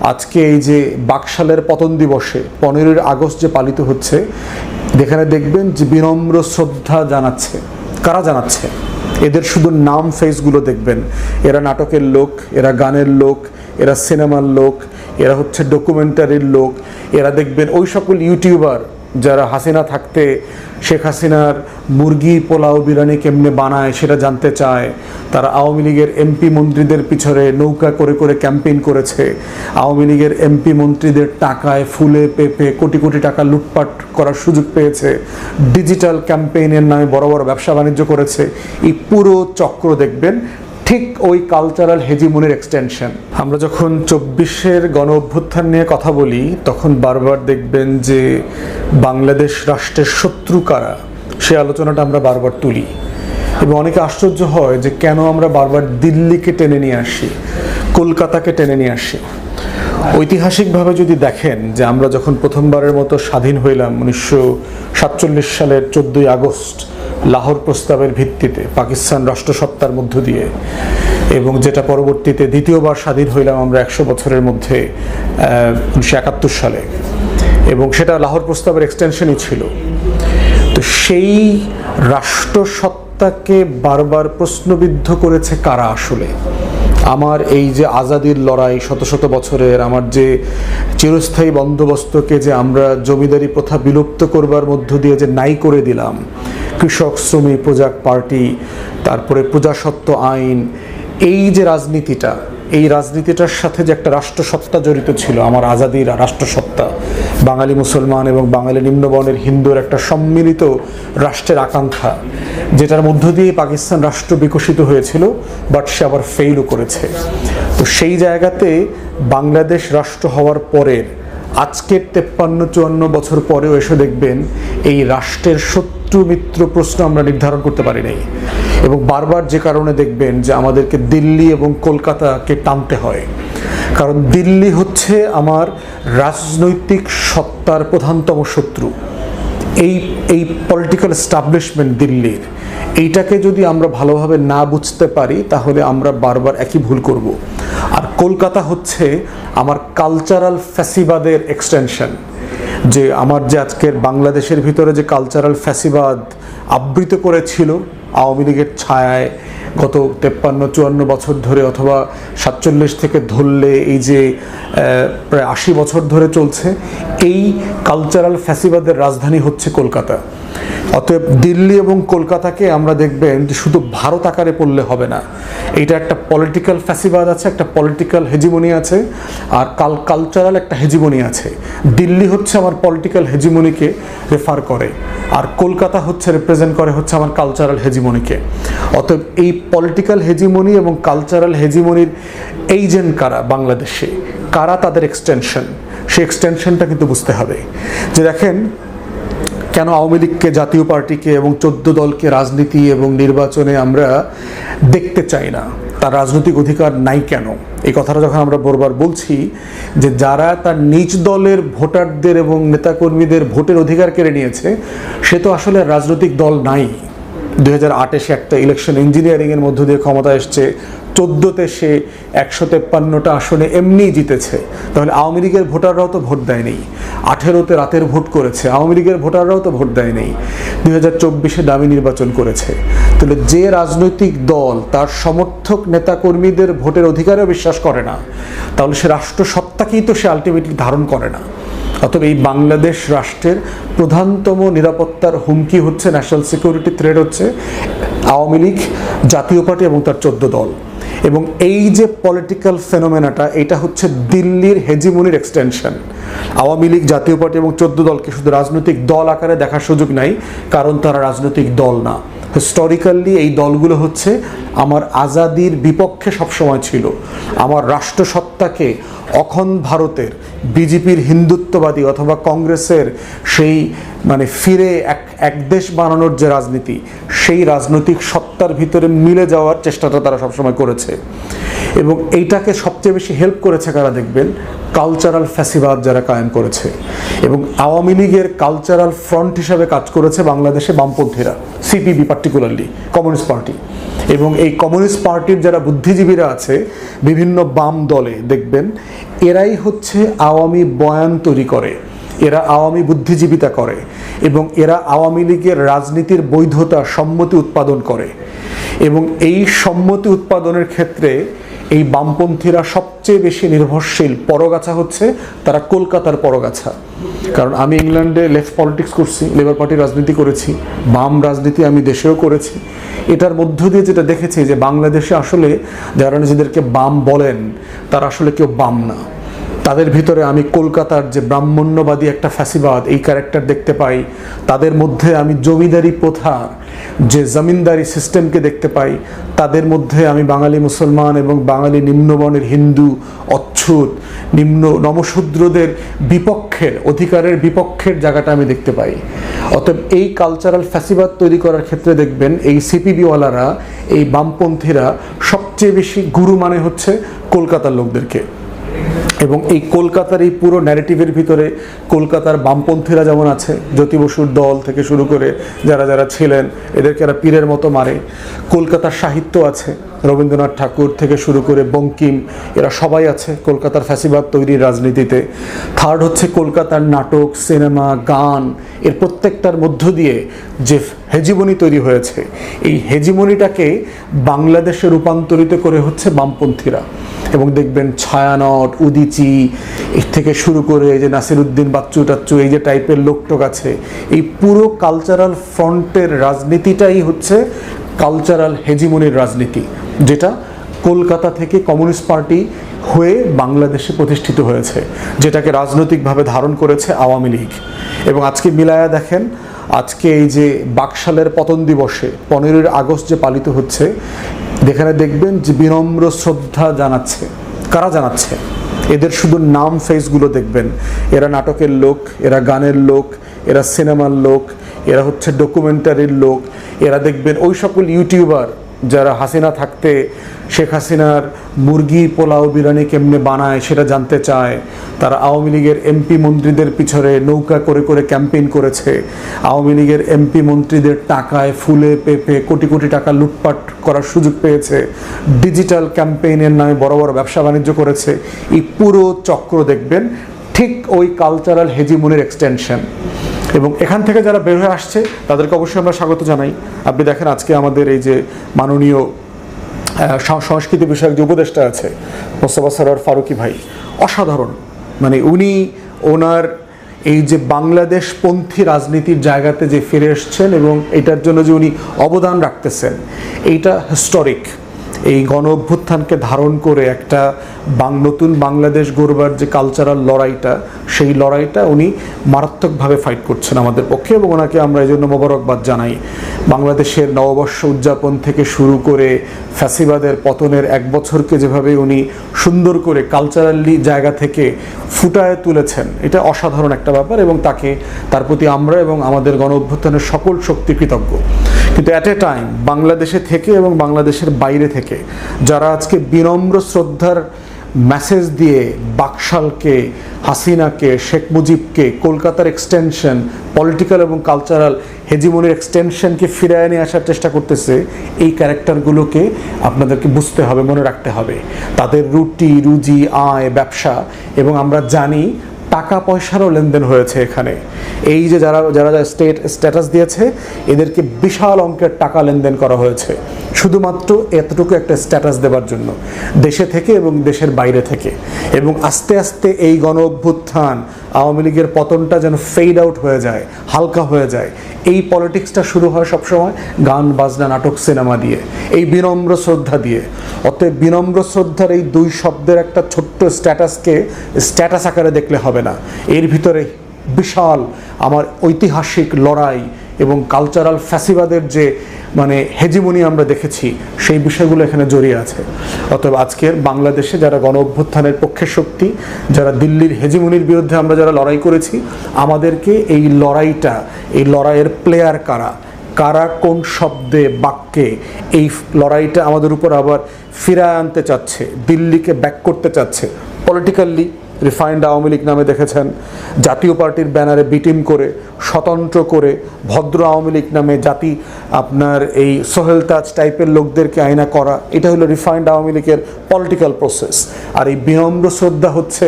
আজকে এই যে বাকশালের পতন দিবসে পনেরোই আগস্ট যে পালিত হচ্ছে, যেখানে দেখবেন যে বিনম্র শ্রদ্ধা জানাচ্ছে। কারা জানাচ্ছে? এদের শুধু নাম ফেসগুলো দেখবেন। এরা নাটকের লোক, এরা গানের লোক, এরা সিনেমার লোক, এরা হচ্ছে ডকুমেন্টারির লোক। এরা দেখবেন ওই সকল ইউটিউবার যারা হাসিনা থাকতে শেখ হাসিনার মুরগি, পোলাও, বিরিয়ানি কেমনে বানায় সেটা জানতে চায়। তারা আওয়ামী লীগের এমপি মন্ত্রীদের পিছনে নৌকা করে করে ক্যাম্পেইন করেছে। আওয়ামী লীগের এমপি মন্ত্রীদের টাকায় ফুলে পেপে কোটি কোটি টাকা লুটপাট করার সুযোগ পেয়েছে। ডিজিটাল ক্যাম্পেইনের নামে বড় বড় ব্যবসা বাণিজ্য করেছে। এই পুরো চক্র দেখবেন ঠিক ওই কালচারাল হেজিমনির এক্সটেনশন আমরা যখন চব্বিশের গণ অভ্যুত্থান নিয়ে কথা বলি, তখন বারবার দেখবেন যে বাংলাদেশ রাষ্ট্রের শত্রু কারা, সে আলোচনাটা আমরা বারবার তুলি। এবং অনেকে আশ্চর্য হয় যে কেন আমরা বারবার দিল্লিকে টেনে নিয়ে আসি, কলকাতাকে টেনে নিয়ে আসি। ঐতিহাসিকভাবে যদি দেখেন যে আমরা যখন প্রথমবারের মতো স্বাধীন হইলাম, উনিশশো সাতচল্লিশ সালের চোদ্দোই আগস্ট লাহোর প্রস্তাবের ভিত্তিতে পাকিস্তান রাষ্ট্রসত্তার মধ্য দিয়ে এবং যেটা পরবর্তীতে দ্বিতীয়বার স্বাধীন হইলাম আমরা একশো বছরের মধ্যে উনিশশো একাত্তর সালে। এবং সেটা লাহোর প্রস্তাবের এক্সটেনশনই ছিল। তো সেই রাষ্ট্রসত্তাকে বারবার প্রশ্নবিদ্ধ করেছে কারা আসলে? আমার এই যে আজাদির লড়াই, শত শত বছরের আমার যে চিরস্থায়ী বন্দোবস্তকে যে আমরা জমিদারি প্রথা বিলুপ্ত করবার মধ্য দিয়ে যে নাই করে দিলাম কৃষক শ্রমিক প্রজাক পার্টি, তারপরে প্রজাসত্ব আইন, এই যে রাজনীতিটা, এই রাজনীতিটার সাথে যে একটা রাষ্ট্রসত্তা জড়িত ছিল, আমার আজাদির রাষ্ট্রসত্তা, বাঙালি মুসলমান এবং বাঙালি নিম্নবর্ণের হিন্দুর একটা সম্মিলিত রাষ্ট্রের আকাঙ্ক্ষা, যেটার মধ্য দিয়ে পাকিস্তান রাষ্ট্র বিকশিত হয়েছিল বাট সে আবার ফেইলও করেছে। তো সেই জায়গাতে বাংলাদেশ রাষ্ট্র হওয়ার পরের, আজকের তেপ্পান্ন, চুয়ান্ন বছর পরেও এসে দেখবেন, এই রাষ্ট্রের শত্রু মিত্র প্রশ্ন আমরা নির্ধারণ করতে পারি নাই। এবং বারবার যে কারণে দেখবেন যে আমাদেরকে দিল্লি এবং কলকাতাকে টানতে হয়। কারণ দিল্লি হচ্ছে আমার রাজনৈতিক সত্তার প্রধানতম শত্রু। এই এই পলিটিক্যাল এস্টাবলিশমেন্ট দিল্লির, এইটাকে যদি আমরা ভালোভাবে না বুঝতে পারি, তাহলে আমরা বারবার একই ভুল করব। আর কলকাতা হচ্ছে আমার কালচারাল ফ্যাসিবাদের এক্সটেনশন যে আমার যে আজকের বাংলাদেশের ভিতরে যে কালচারাল ফ্যাসিবাদ আবৃত করেছিল, আওয়ামী লীগের ছায়ায় গত তেপ্পান্ন, চুয়ান্ন বছর ধরে অথবা সাতচল্লিশ থেকে ধরলে এই যে প্রায় আশি বছর ধরে চলছে, এই কালচারাল ফ্যাসিবাদের রাজধানী হচ্ছে কলকাতা। অতএব দিল্লি এবং কলকাতাকে আমরা দেখবেন যে শুধু ভারত আকারে পড়লে হবে না। এটা একটা পলিটিক্যাল ফ্যাসিবাদ আছে, একটা পলিটিক্যাল হেজিমনি আছে, আর কাল কালচারাল একটা হেজিমনি আছে। দিল্লি হচ্ছে আমার পলিটিক্যাল হেজিমনিকে রেফার করে, আর কলকাতা হচ্ছে রিপ্রেজেন্ট করে হচ্ছে আমার কালচারাল হেজিমনিকে অতএব এই পলিটিক্যাল হেজিমনি এবং কালচারাল হেজিমনির এইজেন্ট কারা বাংলাদেশে? কারা তাদের এক্সটেনশন সেই এক্সটেনশনটা কিন্তু বুঝতে হবে। যে দেখেন কেন আওয়ামী লীগকে, জাতীয় পার্টিকে এবং চোদ্দ দলকে রাজনীতি এবং নির্বাচনে আমরা দেখতে চাই না? তার রাজনৈতিক অধিকার নাই কেন? এই কথাটা যখন আমরা বরবার বলছি যে যারা তার নিজ দলের ভোটারদের এবং নেতাকর্মীদের ভোটের অধিকার কেড়ে নিয়েছে, সে তো আসলে রাজনৈতিক দল নাই। দুই হাজার একটা ইলেকশন ইঞ্জিনিয়ারিংয়ের মধ্য দিয়ে ক্ষমতা এসছে, চোদ্দোতে সে একশো তেপ্পান্নটা আসনে এমনি জিতেছে। তাহলে আওয়ামী লীগের ভোটাররাও তো ভোট দেয়নি। আঠেরোতে রাতের ভোট করেছে, আওয়ামী লীগের ভোটাররাও তো ভোট দেয়নি। দুই হাজার চব্বিশে দামি নির্বাচন করেছে। তাহলে যে রাজনৈতিক দল, তার সমর্থক নেতাকর্মীদের ভোটের অধিকারেও বিশ্বাস করে না, তাহলে সে রাষ্ট্র সত্তাকেই তো সে আলটিমেটলি ধারণ করে না। অতএব এই বাংলাদেশ রাষ্ট্রের প্রধানতম নিরাপত্তার হুমকি হচ্ছে ন্যাশনাল সিকিউরিটি থ্রেড হচ্ছে, আওয়ামী লীগ, জাতীয় পার্টি এবং তার চোদ্দ দল। এবং এই যে পলিটিক্যাল ফেনোমেনাটা এটা হচ্ছে দিল্লির হেজিমনির এক্সটেনশন আওয়ামী লীগ, জাতীয় পার্টি এবং চোদ্দ দলকে শুধু রাজনৈতিক দল আকারে দেখার সুযোগ নাই, কারণ তারা রাজনৈতিক দল না। হিস্টোরিক্যালি এই দলগুলো হচ্ছে, আমার আজাদির বিপক্ষে সবসময় ছিল। আমার রাষ্ট্রসত্তাকে অখন ভারতের বিজেপির হিন্দুত্ববাদী অথবা কংগ্রেসের সেই মানে ফিরে এক এক দেশ বানানোর যে রাজনীতি, সেই রাজনৈতিক সত্তার ভিতরে মিলে যাওয়ার চেষ্টাটা তারা সবসময় করেছে। এবং এইটাকে সবচেয়ে বেশি হেল্প করেছে কারা দেখবেন? কালচারাল ফ্যাসিবাদ যারা কায়েম করেছে। এবং আওয়ামী লীগের কালচারাল ফ্রন্ট হিসাবে কাজ করেছে বাংলাদেশে বামপন্থীরা সিপিবি পার্টিকুলারলি কমিউনিস্ট পার্টি এবং এই কমিউনিস্ট পার্টির যারা বুদ্ধিজীবীরা আছে, বিভিন্ন বাম দলে দেখবেন, এরাই হচ্ছে আওয়ামী বয়ান তৈরি করে, এরা আওয়ামী বুদ্ধিজীবিতা করে, এবং এরা আওয়ামী লীগের রাজনীতির বৈধতা সম্মতি উৎপাদন করে। এবং এই সম্মতি উৎপাদনের ক্ষেত্রে এই বামপন্থীরা সবচেয়ে বেশি নির্ভরশীল পরগাছা হচ্ছে তারা কলকাতার পরগাছা। কারণ আমি ইংল্যান্ডে লেফট পলিটিক্স করছি, লেবার পার্টির রাজনীতি করেছি, বাম রাজনীতি আমি দেশেও করেছি। এটার মধ্য দিয়ে যেটা দেখেছি যে বাংলাদেশে আসলে যারা নিজেদেরকে বাম বলেন, তারা আসলে কেউ বাম না। তাদের ভিতরে আমি কলকাতার যে ব্রাহ্মণ্যবাদী একটা ফ্যাসিবাদ, এই ক্যারেক্টার দেখতে পাই। তাদের মধ্যে আমি জমিদারি প্রথা, যে জমিনদারি সিস্টেমকে দেখতে পাই। তাদের মধ্যে আমি বাঙালি মুসলমান এবং বাঙালি নিম্নবর্ণের হিন্দু, অচ্ছুত, নিম্ন নমশূদ্রদের বিপক্ষের, অধিকারের বিপক্ষের জায়গাটা আমি দেখতে পাই। অতএব এই কালচারাল ফ্যাসিবাদ তৈরি করার ক্ষেত্রে দেখবেন, এই সিপিবিওয়ালারা এই বামপন্থীরা সবচেয়ে বেশি গুরু মানে হচ্ছে কলকাতার লোকদেরকে। এবং এই কলকাতার এই পুরো ন্যারেটিভের ভিতরে কলকাতার বামপন্থীরা যেমন আছে, জ্যোতি বসুর দল থেকে শুরু করে যারা যারা ছিলেন, এদেরকে এরা পীরের মতো মারে কলকাতার সাহিত্য আছে রবীন্দ্রনাথ ঠাকুর থেকে শুরু করে বঙ্কিম, এরা সবাই আছে কলকাতার ফ্যাসিবাদ তৈরির রাজনীতিতে। থার্ড হচ্ছে কলকাতার নাটক, সিনেমা, গান, এর প্রত্যেকটার মধ্য দিয়ে যে হেজিমনি তৈরি হয়েছে। এই হেজিমনিটাকে বাংলাদেশে রূপান্তরিত করে হচ্ছে বামপন্থীরা। এবং দেখবেন ছায়ানট, উদিচি, এর থেকে শুরু করে এই যে নাসিরুদ্দিন বাচ্চু টাচ্চু, এই যে টাইপের লোকটোক আছে, এই পুরো কালচারাল ফ্রন্টের রাজনীতিটাই হচ্ছে কালচারাল হেজিমনির রাজনীতি, যেটা কলকাতা থেকে কমিউনিস্ট পার্টি হয়ে বাংলাদেশে প্রতিষ্ঠিত হয়েছে, যেটাকে রাজনৈতিকভাবে ধারণ করেছে আওয়ামী লীগ। এবং আজকে মিলায়া দেখেন, আজকে এই যে বাকশালের পতন দিবসে, পনেরোই আগস্ট যে পালিত হচ্ছে, যেখানে দেখবেন যে বিনম্র শ্রদ্ধা জানাচ্ছে। কারা জানাচ্ছে? এদের শুধু নাম ফেসগুলো দেখবেন। এরা নাটকের লোক, এরা গানের লোক, এরা সিনেমার লোক, এরা হচ্ছে ডকুমেন্টারির লোক। এরা দেখবেন ওই সকল ইউটিউবার যারা হাসিনা থাকতে শেখ হাসিনার মুরগি, পোলাও, বিরিয়ানি কেমনে বানায় সেটা জানতে চায়। তারা আওয়ামী লীগের এমপি মন্ত্রীদের পিছনে নৌকা করে করে ক্যাম্পেইন করেছে। আওয়ামী লীগের এমপি মন্ত্রীদের টাকায় ফুলে পেপে কোটি কোটি টাকা লুটপাট করার সুযোগ পেয়েছে। ডিজিটাল ক্যাম্পেইনের নামে বড় বড় ব্যবসা বাণিজ্য করেছে। এই পুরো চক্র দেখবেন, ঠিক ওই কালচারাল হেজিমনির এক্সটেনশন এবং এখান থেকে যারা বের হয়ে আসছে, তাদেরকে অবশ্যই আমরা স্বাগত জানাই। আপনি দেখেন আজকে আমাদের এই যে মাননীয় সংস্কৃতি বিষয়ক যে উপদেষ্টা আছে, মোস্তফা সরোয়ার ফারুকি ভাই, অসাধারণ। মানে উনি ওনার এই যে বাংলাদেশপন্থী রাজনীতির জায়গাতে যে ফিরে এসছেন এবং এটার জন্য যে উনি অবদান রাখতেছেন, এইটা হিস্টোরিক এই গণ অভ্যুত্থানকে ধারণ করে একটা বাং, নতুন বাংলাদেশ গড়বার যে কালচারাল লড়াইটা, সেই লড়াইটা উনি মারাত্মকভাবে ফাইট করছেন আমাদের পক্ষে এবং ওনাকে আমরা এই জন্য মোবারকবাদ জানাই। বাংলাদেশের নববর্ষ উদযাপন থেকে শুরু করে ফ্যাসিবাদের পতনের এক বছরকে যেভাবে উনি সুন্দর করে কালচারালি জায়গা থেকে ফুটায় তুলেছেন, এটা অসাধারণ একটা ব্যাপার এবং তাকে, তার প্রতি আমরা এবং আমাদের গণ অভ্যুত্থানের সকল শক্তি কৃতজ্ঞ। কিন্তু অ্যাট এ টাইম বাংলাদেশে থেকে এবং বাংলাদেশের বাইরে থেকে যারা আজকে বিনম্র শ্রদ্ধার মেসেজ দিয়ে বাকশালকে, হাসিনাকে, শেখ মুজিবকে, কলকাতার এক্সটেনশন পলিটিক্যাল এবং কালচারাল হেজিমনির এক্সটেনশনকে ফিরিয়ে নিয়ে আসার চেষ্টা করতেছে, এই ক্যারেক্টারগুলোকে আপনাদেরকে বুঝতে হবে, মনে রাখতে হবে। তাদের রুটি, রুজি, আয়, ব্যবসা এবং আমরা জানি টাকা পয়সারও লেনদেন হয়েছে এখানে। এই যে যারা যারা যারা স্টেট স্ট্যাটাস দিয়েছে, এদেরকে বিশাল অঙ্কের টাকা লেনদেন করা হয়েছে। শুধুমাত্র এতটুকু একটা স্ট্যাটাস দেওয়ার জন্য। দেশে থেকে এবং দেশের বাইরে থেকে। এবং আস্তে আস্তে এই গণ অভ্যুত্থান আওয়ামী লীগের পতনটা যেন ফেড আউট হয়ে যায়, হালকা হয়ে যায়। এই পলিটিক্সটা শুরু হয় সবসময় গান, বাজনা, নাটক সিনেমা দিয়ে, এই বিনম্র শ্রদ্ধা দিয়ে। অতএব বিনম্র শ্রদ্ধার এই দুই শব্দের একটা ছোট্ট স্ট্যাটাসকে, স্ট্যাটাস আকারে দেখলে হবে না। এর ভিতরে বিশাল আমার ঐতিহাসিক লড়াই এবং কালচারাল ফ্যাসিবাদের যে মানে হেজিমনি আমরা দেখেছি, সেই বিষয়গুলো এখানে জড়িয়ে আছে। অতএব আজকের বাংলাদেশে যারা গণ অভ্যুত্থানের পক্ষের শক্তি, যারা দিল্লির হেজিমনির বিরুদ্ধে আমরা যারা লড়াই করেছি, আমাদেরকে এই লড়াইটা, এই লড়াইয়ের প্লেয়ার কারা? কারা কোন শব্দে, বাক্যে এই লড়াইটা আমাদের উপর আবার ফিরায় আনতে চাচ্ছে, দিল্লিকে ব্যাক করতে চাচ্ছে? পলিটিক্যালি রিফাইন্ড আওয়ামী লীগ নামে দেখেছেন। জাতীয় পার্টির ব্যানারে বিটিম করে, স্বতন্ত্র করে, ভদ্র আওয়ামী লীগ নামে জাতি আপনার এই সোহেল তাজ টাইপের লোকদেরকে আয়না করা, এটা হলো রিফাইন্ড আওয়ামী লীগের পলিটিক্যাল প্রসেস আর এই বিনম্র শ্রদ্ধা হচ্ছে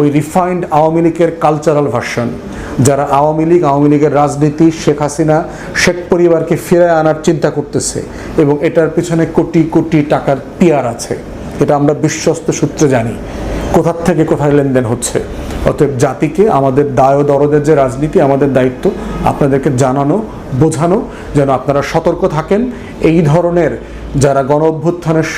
ওই রিফাইন্ড আওয়ামী লীগের কালচারাল ভার্সন যারা আওয়ামী লীগ, আওয়ামী লীগের রাজনীতি, শেখ হাসিনা, শেখ পরিবারকে ফিরে আনার চিন্তা করতেছে এবং এটার পিছনে কোটি কোটি টাকার টিয়ার আছে। এটা আমরা বিশ্বস্ত সূত্রে জানি। কোথার থেকে কোথায় লেনদেন হচ্ছে? অতএব জাতিকে, আমাদের দায় দরদের যে রাজনীতি, আমাদের দায়িত্ব, আপনাদেরকে জানানো, বোঝানো, যেন আপনারা সতর্ক থাকেন। এই ধরনের যারা গণ অভ্যুত্থানের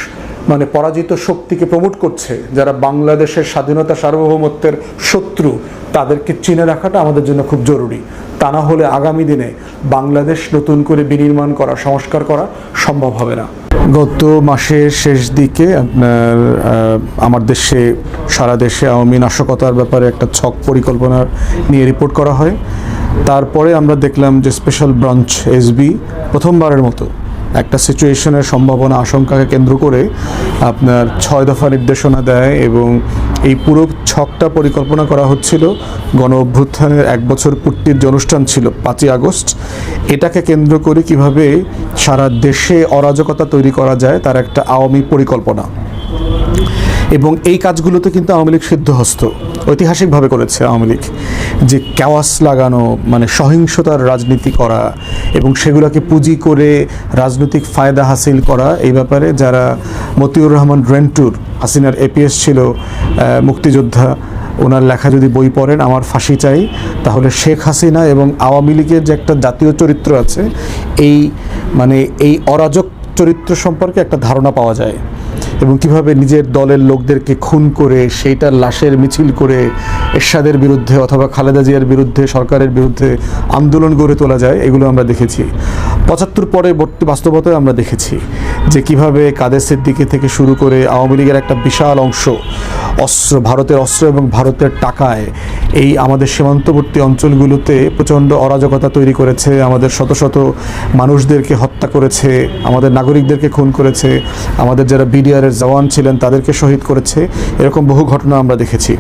মানে পরাজিত শক্তিকে প্রমোট করছে, যারা বাংলাদেশের স্বাধীনতা সার্বভৌমত্বের শত্রু, তাদেরকে চিনে রাখাটা আমাদের জন্য খুব জরুরি। তা না হলে আগামী দিনে বাংলাদেশ নতুন করে বিনির্মাণ করা, সংস্কার করা সম্ভব হবে না। গত মাসের শেষ দিকে আপনার আমার দেশে, সারা দেশে আওয়ামী নাশকতার ব্যাপারে একটা ছক পরিকল্পনা নিয়ে রিপোর্ট করা হয়। তারপরে আমরা দেখলাম যে স্পেশাল ব্রাঞ্চ এসবি প্রথমবারের মতো একটা সিচুয়েশনের সম্ভাবনা, আশঙ্কাকে কেন্দ্র করে আপনার ছয় দফা নির্দেশনা দেয় এবং এই পুরো ছকটা পরিকল্পনা করা হচ্ছিল। গণ অভ্যুত্থানের এক বছর পূর্তির যে অনুষ্ঠান ছিল, পাঁচই আগস্ট, এটাকে কেন্দ্র করে কীভাবে সারা দেশে অরাজকতা তৈরি করা যায়, তার একটা আওয়ামী পরিকল্পনা। এবং এই কাজগুলোতে কিন্তু আওয়ামী লীগ সিদ্ধহস্ত। ঐতিহাসিকভাবে করেছে আওয়ামী লীগ যে ক্যাওয়াস লাগানো মানে সহিংসতার রাজনীতি করা এবং সেগুলোকে পুঁজি করে রাজনৈতিক ফায়দা হাসিল করা এই ব্যাপারে যারা মতিউর রহমান রেন্টুর, হাসিনার এপিএস ছিল মুক্তিযোদ্ধা, ওনার লেখা যদি বই পড়েন, আমার ফাঁসি চাই তাহলে শেখ হাসিনা এবং আওয়ামী লীগের যে একটা জাতীয় চরিত্র আছে, এই মানে এই অরাজক চরিত্র সম্পর্কে একটা ধারণা পাওয়া যায়। এবং কীভাবে নিজের দলের লোকদেরকে খুন করে সেইটার লাশের মিছিল করে এরশাদের বিরুদ্ধে অথবা খালেদা জিয়ার বিরুদ্ধে, সরকারের বিরুদ্ধে আন্দোলন গড়ে তোলা যায়, এগুলো আমরা দেখেছি। পঁচাত্তর পরে বাস্তবতায় আমরা দেখেছি। যে কীভাবে কাদের সিদ্দিকি থেকে শুরু করে আওয়ামী লীগের একটা বিশাল অংশ অস্ত্র, ভারতের অস্ত্র এবং ভারতের টাকায় এই আমাদের সীমান্তবর্তী অঞ্চলগুলোতে প্রচণ্ড অরাজকতা তৈরি করেছে, আমাদের শত শত মানুষদেরকে হত্যা করেছে, আমাদের নাগরিকদেরকে খুন করেছে, আমাদের যারা বিডিআরের জওয়ান ছিলেন তাদেরকে শহীদ করেছে, এরকম বহু ঘটনা আমরা দেখেছি।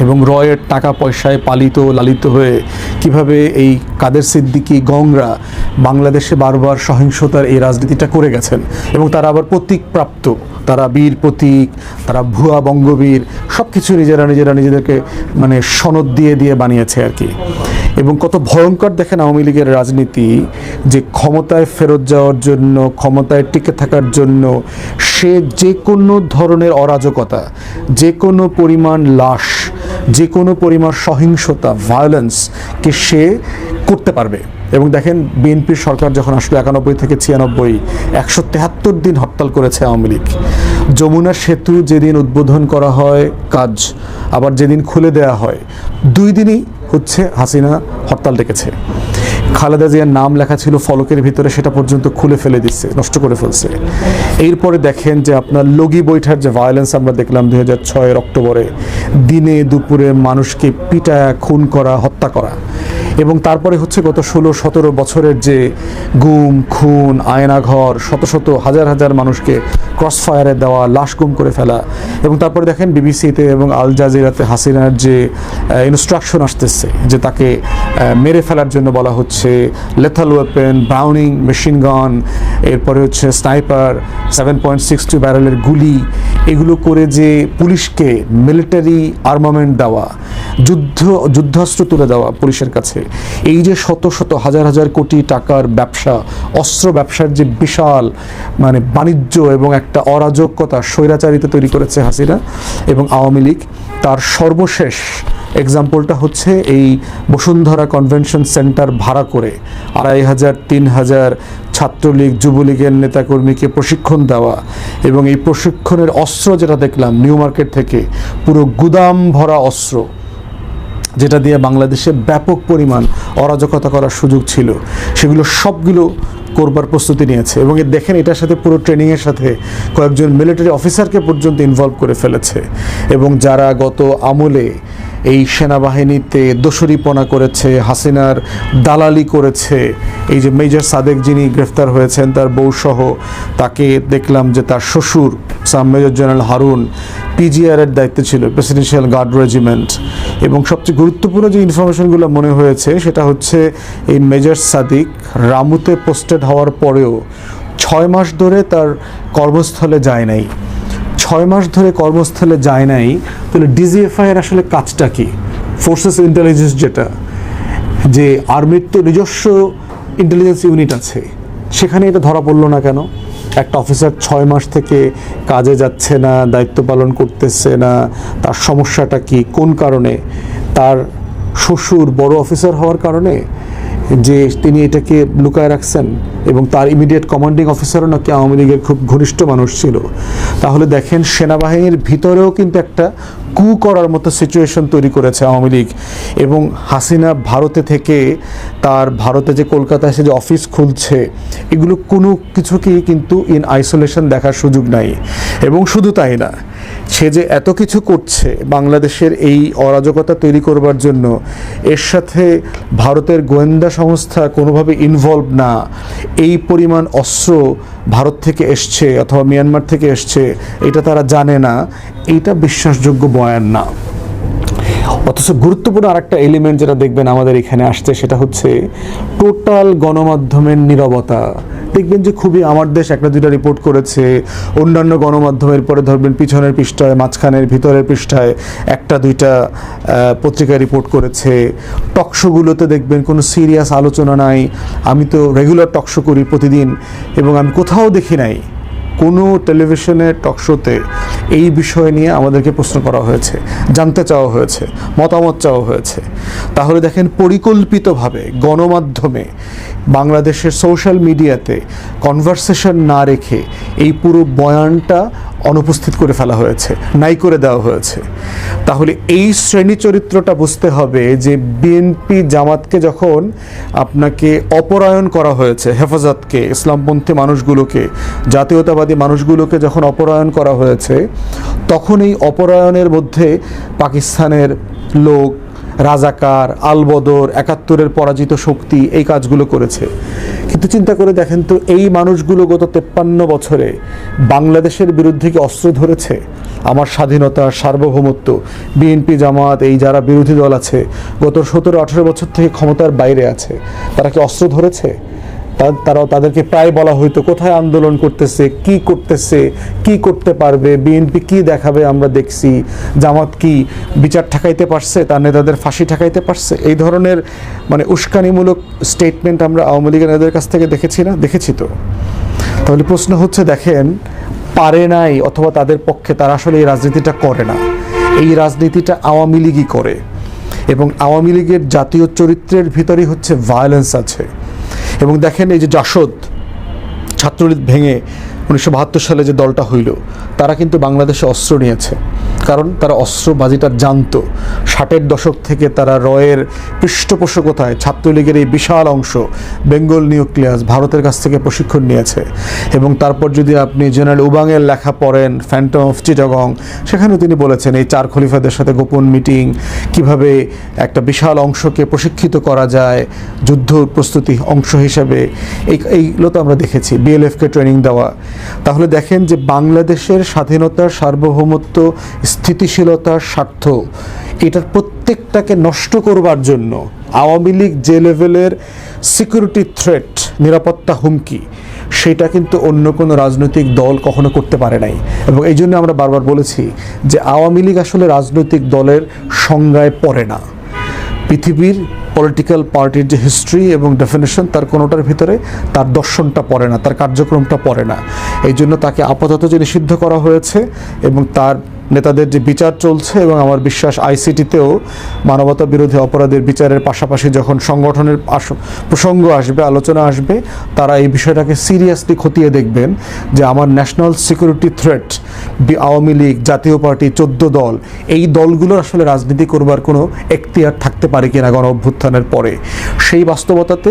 এবং রয়ের টাকা পয়সায় পালিত, লালিত হয়ে কীভাবে এই কাদের সিদ্দিকী গংরা বাংলাদেশে বারবার সহিংসতার এই রাজনীতিটা করে গেছেন? এবং তারা আবার প্রতীকপ্রাপ্ত, তারা বীর প্রতীক, তারা ভুয়া বঙ্গবীর সব কিছু নিজেরা নিজেরা নিজেদেরকে মানে সনদ দিয়ে দিয়ে বানিয়েছে আর কি। এবং কত ভয়ঙ্কর দেখেন আওয়ামী লীগের রাজনীতি, যে ক্ষমতায় ফেরত যাওয়ার জন্য, ক্ষমতায় টিকে থাকার জন্য সে যে কোনো ধরনের অরাজকতা যে কোনো পরিমাণ লাশ যে কোনো পরিমাণ সহিংসতা ভায়োলেন্সকে সে করতে পারবে। এবং দেখেন, বিএনপির সরকার যখন আসলে একানব্বই থেকে ছিয়ানব্বই, একশো তেহাত্তর দিন হরতাল করেছে আওয়ামী লীগ। যমুনা সেতু যেদিন উদ্বোধন করা হয়, কাজ আবার যেদিন খুলে দেওয়া হয়, দুই দিনই হচ্ছে হাসিনা হরতাল ডেকেছে। খালেদা জিয়ার নাম লেখা ছিল, ফলকের ভিতরে সেটা পর্যন্ত খুলে ফেলে দিচ্ছে, নষ্ট করে ফেলছে। এরপরে দেখেন যে আপনার লগি বৈঠার যে ভায়োলেন্স আমরা দেখলাম দুই হাজার ছয়ের অক্টোবরে, দিনে দুপুরে মানুষকে পিটায়া, খুন করা, হত্যা করা। এবং তারপরে হচ্ছে গত ষোলো, সতেরো বছরের যে গুম, খুন, আয়নাঘর, শত শত হাজার হাজার মানুষকে ক্রস ফায়ারে দেওয়া, লাশ গুম করে ফেলা এবং তারপরে দেখেন বিবিসিতে এবং আল জাজিরাতে হাসিনার যে ইনস্ট্রাকশন আসতেছে যে তাকে মেরে ফেলার জন্য বলা হচ্ছে lethal weapon Browning machine gun এরপরে হচ্ছে sniper seven point six two ব্যারেলের গুলি, এগুলো করে যে পুলিশকে মিলিটারি আর্মামেন্ট দেওয়া, যুদ্ধ, যুদ্ধাস্ত্র তুলে দেওয়া পুলিশের কাছে। এই যে শত শত হাজার হাজার কোটি টাকার ব্যবসা, অস্ত্র ব্যবসার যে বিশাল মানে বাণিজ্য এবং একটা অরাজকতা স্বৈরাচারিতা তৈরি করেছে হাসিনা এবং আওয়ামী লীগ, তার সর্বশেষ এক্সাম্পলটা হচ্ছে এই বসুন্ধরা কনভেনশন সেন্টার ভাড়া করে আড়াই হাজার, তিন হাজার ছাত্রলীগ, যুবলীগের নেতাকর্মীকে প্রশিক্ষণ দেওয়া এবং এই প্রশিক্ষণের অস্ত্র যেটা দেখলাম, নিউ মার্কেট থেকে, পুরো গুদাম ভরা অস্ত্র। যেটা দিয়ে বাংলাদেশে ব্যাপক পরিমাণ অরাজকতা করার সুযোগ ছিল, সেগুলো সবগুলো করবার প্রস্তুতি নিয়েছে এবং দেখেন এটার সাথে পুরো ট্রেনিংয়ের সাথে কয়েকজন মিলিটারি অফিসারকে পর্যন্ত ইনভলভ করে ফেলেছে এবং যারা গত আমলে এই সেনাবাহিনীতে দোসরিপনা করেছে, হাসিনার দালালি করেছে। এই যে মেজর সাদেক যিনি গ্রেফতার হয়েছেন, তার বউসহ, তাকে দেখলাম যে তার শ্বশুর সাম মেজর জেনারেল হারুন পিজিআর এর দায়িত্বে ছিল, প্রেসিডেন্সিয়াল গার্ড রেজিমেন্ট। এবং সবচেয়ে গুরুত্বপূর্ণ যে ইনফরমেশনগুলো মনে হয়েছে, সেটা হচ্ছে এই মেজর সাদিক রামুতে পোস্টেড হওয়ার পরেও ছয় মাস ধরে তার কর্মস্থলে যায় নাই। ছয় মাস ধরে কর্মস্থলে যায় নাই, তাহলে ডিজিএফআই এর আসলে কাজটা কি? ফোর্সেস ইন্টেলিজেন্স যেটা, যে আর্মির তো নিজস্ব ইন্টেলিজেন্স ইউনিট আছে, সেখানে এটা ধরা পড়ল না কেন? একটা অফিসার ছয় মাস থেকে কাজে যাচ্ছে না, দায়িত্ব পালন করতেছে না, তার সমস্যাটা কি? কোন কারণে? তার শ্বশুর বড় অফিসার হওয়ার কারণে? যে তিনি এটাকে লুকায় রাখছেন এবং তার ইমিডিয়েট কমান্ডিং অফিসারও নাকি আওয়ামী লীগের খুব ঘনিষ্ঠ মানুষ ছিল। তাহলে দেখেন সেনাবাহিনীর ভিতরেও কিন্তু একটা কু করার মতো সিচুয়েশন তৈরি করেছে আওয়ামী লীগ এবং হাসিনা ভারতে থেকে তার ভারতে যে কলকাতায় এসে যে অফিস খুলছে, এগুলো কোনো কিছুকেই কিন্তু ইন আইসোলেশন দেখার সুযোগ নাই। এবং শুধু তাই না সে যে এত কিছু করছে বাংলাদেশের এই অরাজকতা তৈরি করবার জন্য, এর সাথে ভারতের গোয়েন্দা সংস্থা কোনোভাবে ইনভলভ না, এই পরিমাণ অস্ত্র ভারত থেকে এসছে অথবা মিয়ানমার থেকে এসছে, এটা তারা জানে না, এইটা বিশ্বাসযোগ্য বয়ান না। অথচ গুরুত্বপূর্ণ আরেকটা এলিমেন্ট যেটা দেখবেন আমাদের এখানে আসছে, সেটা হচ্ছে টোটাল গণমাধ্যমের নীরবতা। দেখবেন যে খুবই আমার দেশ একটা দুইটা রিপোর্ট করেছে, অন্যান্য গণমাধ্যমের পরে ধরবেন পিছনের পৃষ্ঠায়, মাঝখানের ভিতরের পৃষ্ঠায় একটা দুইটা পত্রিকা রিপোর্ট করেছে। টকশোগুলোতে দেখবেন কোনো সিরিয়াস আলোচনা নাই। আমি তো রেগুলার টকশো করি প্রতিদিন এবং আমি কোথাও দেখি নাই, কোনো টেলিভিশনের টকশোতে এই বিষয় নিয়ে আমাদেরকে প্রশ্ন করা হয়েছে, জানতে চাওয়া হয়েছে, মতামত চাওয়া হয়েছে। তাহলে দেখেন পরিকল্পিতভাবে গণমাধ্যমে বাংলাদেশের সোশ্যাল মিডিয়াতে কনভারসেশন না রেখে এই পুরো বয়ানটা অনুপস্থিত করে ফেলা হয়েছে, নাই করে দেওয়া হয়েছে। তাহলে এই শ্রেণি চরিত্রটা বুঝতে হবে যে বিএনপি জামাতকে যখন আপনাকে অপরায়ণ করা হয়েছে, হেফাজতকে, ইসলামপন্থী মানুষগুলোকে, জাতীয়তাবাদী মানুষগুলোকে যখন অপরায়ণ করা হয়েছে, তখন এই অপরায়ণের মধ্যে পাকিস্তানের লোক রাজাকার, আলবদর, একাত্তরের পরাজিত শক্তি এই কাজগুলো করেছে। কিন্তু চিন্তা করে দেখেন তো, এই মানুষগুলো গত তেপ্পান্ন বছরে বাংলাদেশের বিরুদ্ধে কি অস্ত্র ধরেছে? আমার স্বাধীনতা সার্বভৌমত্ব, বিএনপি জামাত, এই যারা বিরোধী দল আছে, গত সতেরো আঠেরো বছর থেকে ক্ষমতার বাইরে আছে, তারা কি অস্ত্র ধরেছে? তারাও তাদেরকে প্রায় বলা হয়তো কোথায় আন্দোলন করতেছে? কি করতেছে? কি করতে পারবে? বিএনপি কি দেখাবে আমরা দেখছি। জামাত কি বিচার ঠেকাইতে পারছে? তার নেতাদের ফাঁসি ঠেকাইতে পারছে? এই ধরনের মানে উস্কানিমূলক স্টেটমেন্ট আমরা আওয়ামী লীগের নেতাদের কাছ থেকে দেখেছি না? দেখেছি তো। তাহলে প্রশ্ন হচ্ছে, দেখেন, পারে নাই অথবা তাদের পক্ষে তারা আসলে এই রাজনীতিটা করে না। এই রাজনীতিটা আওয়ামী লীগই করে। এবং আওয়ামী লীগের জাতীয় চরিত্রের ভিতরেই হচ্ছে ভায়োলেন্স আছে। এবং দেখেন এই যে জাসদ ছাত্রলীগ ভেঙে উনিশশো বাহাত্তর সালে যে দলটা হইল, তারা কিন্তু বাংলাদেশে অস্ত্র নিয়েছে। কারণ তারা অস্ত্রবাজিটা জানতো। ষাটের দশক থেকে তারা রয়ের পৃষ্ঠপোষকতায় ছাত্রলীগের এই বিশাল অংশ বেঙ্গল নিউক্লিয়াস ভারতের কাছ থেকে প্রশিক্ষণ নিয়েছে। এবং তারপর যদি আপনি জেনারেল উবাংয়ের লেখা পড়েন ফ্যান্টম অফ চিটাগং সেখানেও তিনি বলেছেন এই চার খলিফাদের সাথে গোপন মিটিং, কীভাবে একটা বিশাল অংশকে প্রশিক্ষিত করা যায়, যুদ্ধ প্রস্তুতি অংশ হিসেবে, এই, এইগুলো তো আমরা দেখেছি বিএলএফকে ট্রেনিং দেওয়া। তাহলে দেখেন যে বাংলাদেশের স্বাধীনতার সার্বভৌমত্ব স্থিতিশীলতার স্বার্থ এটার প্রত্যেকটাকে নষ্ট করবার জন্য আওয়ামী লীগ যে লেভেলের সিকিউরিটি থ্রেট নিরাপত্তা হুমকি, সেটা কিন্তু অন্য কোনো রাজনৈতিক দল কখনো করতে পারে নাই। এবং এই জন্য আমরা বারবার বলেছি যে আওয়ামী লীগ আসলে রাজনৈতিক দলের সংজ্ঞায় পড়ে না। পৃথিবীর পলিটিক্যাল পার্টির যে হিস্ট্রি এবং ডেফিনেশন তার কোনোটার ভিতরে তার দর্শনটা পড়ে না, তার কার্যক্রমটা পড়ে না। এই জন্য তাকে আপাতত যে নিষিদ্ধ করা হয়েছে এবং তার নেতাদের যে বিচার চলছে এবং আমার বিশ্বাস আইসিটিতেও মানবতা বিরোধী অপরাধের বিচারের পাশাপাশি যখন সংগঠনের প্রসঙ্গ আসবে, আলোচনা আসবে, তারা এই বিষয়টাকে সিরিয়াসলি খতিয়ে দেখবেন যে আমার national security threat Awami League, Jatiya Party, চোদ্দ দল, এই দলগুলোর আসলে রাজনীতি করবার কোনো এখতিয়ার থাকতে পারে কিনা গণ অভ্যুত্থানের পরে। সেই বাস্তবতাতে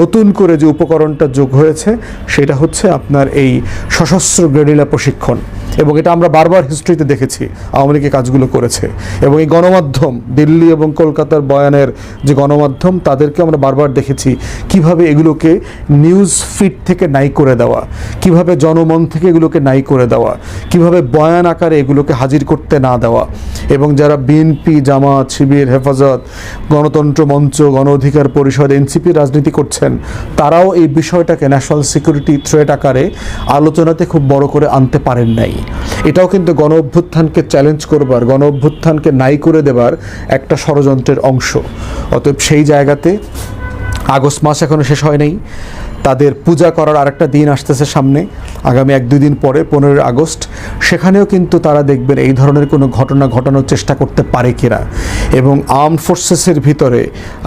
নতুন করে যে উপকরণটা যোগ হয়েছে, সেটা হচ্ছে আপনার এই সশস্ত্র গ্রেডিলা প্রশিক্ষণ। এবং এটা আমরা বারবার হিস্ট্রিতে দেখেছি, আওয়ামী লীগ কাজগুলো করেছে। এবং এই গণমাধ্যম, দিল্লি এবং কলকাতার বয়ানের যে গণমাধ্যম, তাদেরকে আমরা বারবার দেখেছি। কীভাবে এগুলোকে নিউজ ফিড থেকে নাই করে দেওয়া? কীভাবে জনমন থেকে এগুলোকে নাই করে দেওয়া? কীভাবে বয়ান আকারে এগুলোকে হাজির করতে না দেওয়া? এবং যারা বিএনপি, জামাত, শিবির, হেফাজত, গণতন্ত্র মঞ্চ, গণ অধিকার পরিষদ, এনসিপি রাজনীতি করছেন, তারাও এই বিষয়টাকে ন্যাশনাল সিকিউরিটি থ্রেট আকারে আলোচনাতে খুব বড় করে আনতে পারেন নাই। এটাও কিন্তু গণ অভ্যুত্থানকে চ্যালেঞ্জ করবার, গণ অভ্যুত্থানকে নাই করে দেবার একটা ষড়যন্ত্রের অংশ। অতএব সেই জায়গাতে আগস্ট মাস এখনও শেষ হয় নাই। তাদের পূজা করার আরেকটা দিন আসতেছে সামনে, আগামী এক দুই দিন পরে, পনেরোই আগস্ট। সেখানেও কিন্তু তারা দেখবেন এই ধরনের কোনো ঘটনা ঘটানোর চেষ্টা করতে পারে কিনা। এবং আর্ম ফোর্সেসের ভিতরে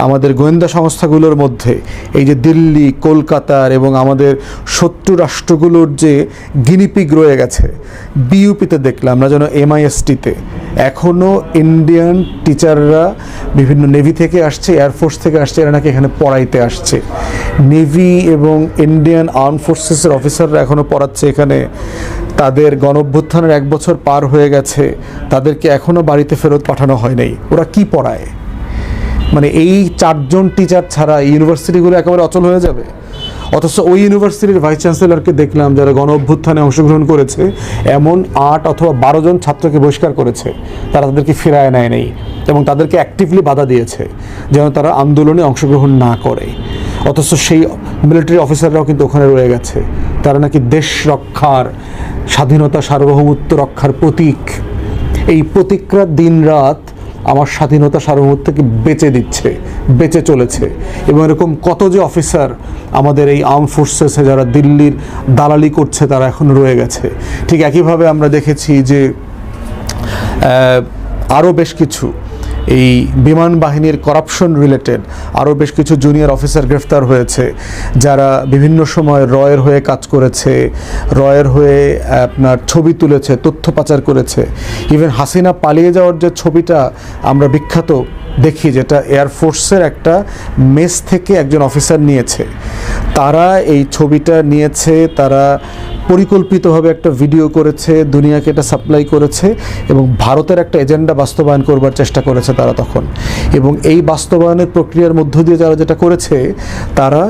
আমাদের গোয়েন্দা সংস্থাগুলোর মধ্যে এই যে দিল্লি, কলকাতার এবং আমাদের শত্রু রাষ্ট্রগুলোর যে গিনিপিগ রয়ে গেছে, বিইউপিতে দেখলাম আমরা যেন এমআইএসটিতে। এখনও ইন্ডিয়ান টিচাররা বিভিন্ন নেভি থেকে আসছে এয়ারফোর্স থেকে আসছে, এরা নাকি এখানে পড়াইতে আসছে। নেভি এবং ইন্ডিয়ান আর্ম ফোর্সেসের অফিসাররা এখনও পড়াচ্ছে এখানে। তাদের গণঅভ্যুত্থানের এক বছর পার হয়ে গেছে। তাদেরকে এখনও বাড়িতে ফেরত পাঠানো হয় নাই। ওরা কি পড়ায়? মানে এই চারজন টিচার ছাড়া ইউনিভার্সিটিগুলো একেবারে অচল হয়ে যাবে? অথচ ওই ইউনিভার্সিটির ভাইস চ্যান্সেলরকে দেখলাম যারা গণ অভ্যুত্থানে অংশগ্রহণ করেছে, এমন আট অথবা বারো জন ছাত্রকে বহিষ্কার করেছে। তারা তাদেরকে ফেরায় নেয় নেই এবং তাদেরকে অ্যাক্টিভলি বাধা দিয়েছে, যেন তারা আন্দোলনে অংশগ্রহণ না করে। অথচ সেই মিলিটারি অফিসাররাও কিন্তু ওখানে রয়ে গেছে। তারা নাকি দেশ রক্ষার, স্বাধীনতা সার্বভৌমত্ব রক্ষার প্রতীক। এই প্রতিক্রা দিন রাত আমার স্বাধীনতা সার্বভৌমত্বকে বেঁচে দিচ্ছে, বেঁচে চলেছে। এবং এরকম কত যে অফিসার আমাদের এই আর্ম ফোর্সেসে যারা দিল্লির দালালি করছে, তারা এখন রয়ে গেছে। ঠিক একইভাবে আমরা দেখেছি যে আরও বেশ কিছু এই বিমান বাহিনীর করাপশন রিলেটেড আরও বেশ কিছু জুনিয়র অফিসার গ্রেফতার হয়েছে, যারা বিভিন্ন সময় রয়ের হয়ে কাজ করেছে, রয়ের হয়ে আপনার ছবি তুলেছে, তথ্য পাচার করেছে। ইভেন হাসিনা পালিয়ে যাওয়ার যে ছবিটা আমরা বিখ্যাত দেখি, যেটা এয়ারফোর্সের একটা মেস থেকে একজন অফিসার নিয়েছে। তারা এই ছবিটা নিয়েছে, তারা পরিকল্পিতভাবে একটা ভিডিও করেছে, দুনিয়াকে এটা সাপ্লাই করেছে এবং ভারতের একটা এজেন্ডা বাস্তবায়ন করবার চেষ্টা করেছে তারা তখন। এবং এই বাস্তবায়নের প্রক্রিয়ার মধ্য দিয়ে যারা যেটা করেছে, তারা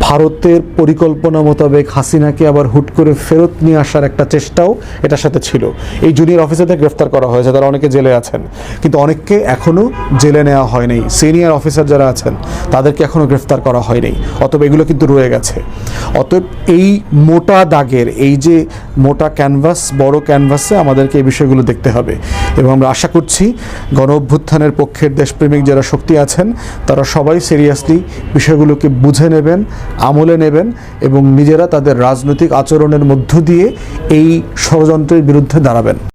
ভারতের পরিকল্পনা মোতাবেক হাসিনাকে আবার হুট করে ফেরত নিয়ে আসার একটা চেষ্টাও এটার সাথে ছিল। এই জুনিয়র অফিসারদের গ্রেফতার করা হয়েছে, তারা অনেকে জেলে আছেন। কিন্তু অনেককে এখনও জেলে নেওয়া হয়নি। সিনিয়র অফিসার যারা আছেন, তাদেরকে এখনও গ্রেফতার করা হয়নি। অতএব এগুলো কিন্তু রয়ে গেছে। অতএব এই মোটা দাগের এই যে মোটা ক্যানভাস, বড় ক্যানভাসে আমাদেরকে এই বিষয়গুলো দেখতে হবে। এবং আমরা আশা করছি গণ অভ্যুত্থানের পক্ষের দেশপ্রেমিক যারা শক্তি আছেন, তারা সবাই সিরিয়াসলি বিষয়গুলোকে বুঝে নেবেন, আমলে নেবেন এবং নিজেরা তাদের রাজনৈতিক আচরণের মধ্য দিয়ে এই ষড়যন্ত্রের বিরুদ্ধে দাঁড়াবেন।